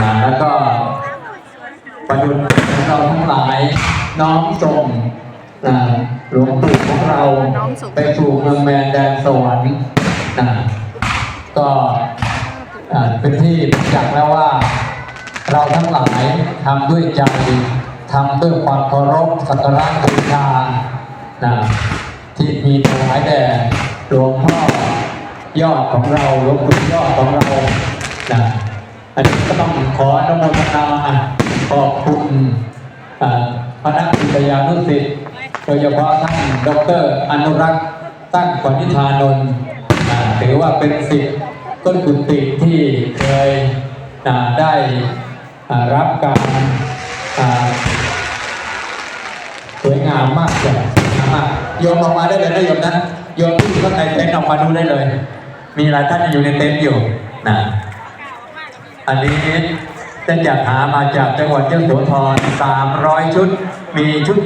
นะแล้วก็ประยุทธ์ของเราทั้งหลายน้อมส่งนะหลวงปู่ของเราไปสู่เมืองแมนแดนสวรรค์นะก็อ่เป็นที่ประจักษ์แล้วว่า เราทั้งหลายทำด้วยใจทำด้วยความเคารพสักการะบูชานะที่มีถวายแด่หลวงพ่อยอดของเราหลวงปู่ยอดของเรานะ อันนี้ก็ต้องขออนุโมทนาขอบคุณอ่าคณะวิทยานุศิษย์โดยเฉพาะท่านดรอนุรักษ์ตั้งปณิธานนท์ถือว่าเป็นสิทธิ์ต้นกุฏิที่เคยได้รับการสวยงามมากเลยมากโยมออกมาได้เลยนะโยมนะโยมที่อยู่ข้างในเต็นท์ออกมาดูได้เลย มีหลายท่านอยู่ในเต็นท์อยู่นะ อันนี้จะจัดหามาจากจังหวัดยโสธร300 ชุด มีชุด